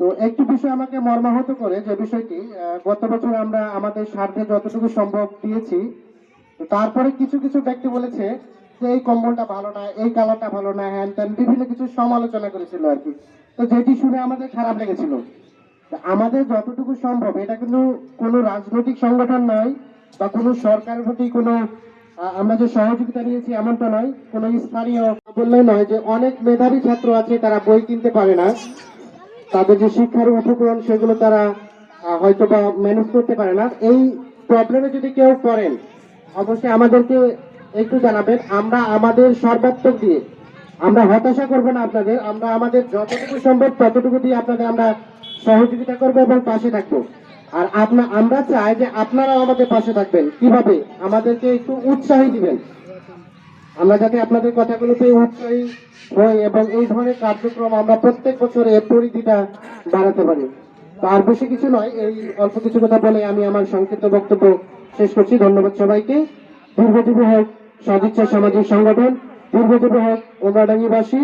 তো একটি বিষয় আমাকে মর্মাহত করে যে বিষয়টি গত বছর আমরা আমাদের স্বার্থে যতটুকু সম্ভব দিয়েছি তারপরে কিছু কিছু ব্যক্তি বলেছে যে এই কম্বলটা ভালো না, এই কালারটা ভালো না, হ্যান ত্যান, বিভিন্ন কিছু সমালোচনা করেছিল আর কি। তো যেটি শুনে আমাদের খারাপ লেগেছিল। আমাদের যতটুকু সম্ভব, এটা কিন্তু কোনো রাজনৈতিক সংগঠন নয় বা কোনো সরকারের প্রতি কোনো আমরা যে সহযোগিতা নিয়েছি এমনটা নয়, কোনো স্থানীয় বললেই নয় যে অনেক মেধাবী ছাত্র আছে তারা বই কিনতে পারে না। তাদের যে শিক্ষার উপকরণ সেগুলো তারা হয়তো বা ম্যানেজ করতে পারে না। এই প্রবলেমে যদি কেউ পড়েন, অবশ্যই আমাদেরকে একটু জানাবেন। আমরা আমাদের সর্বাত্মক দিয়ে, আমরা হতাশা করব না আপনাদের, আমরা আমাদের যতটুকু সম্ভব ততটুকু দিয়ে আপনাদের আমরা সহযোগিতা করব এবং পাশে থাকব। আর আপনা, আমরা চাই যে আপনারাও আমাদের পাশে থাকবেন। কীভাবে? আমাদেরকে একটু উৎসাহী দিবেন। আমরা যাতে আপনাদের কথাগুলোতে উৎসাহী হই এবং এই ধরনের কার্যক্রম আমরা প্রত্যেক বছর এর পরিধিটা বাড়াতে পারি। আর বেশি কিছু নয়, এই অল্প কিছু কথা বলে আমি আমার সংক্ষিপ্ত বক্তব্য শেষ করছি। ধন্যবাদ সবাইকে। দীর্ঘজীবী হোক, সদিচ্ছা সামাজিক সংগঠন দীর্ঘজীবী হোক উমরাডাঙ্গিবাসী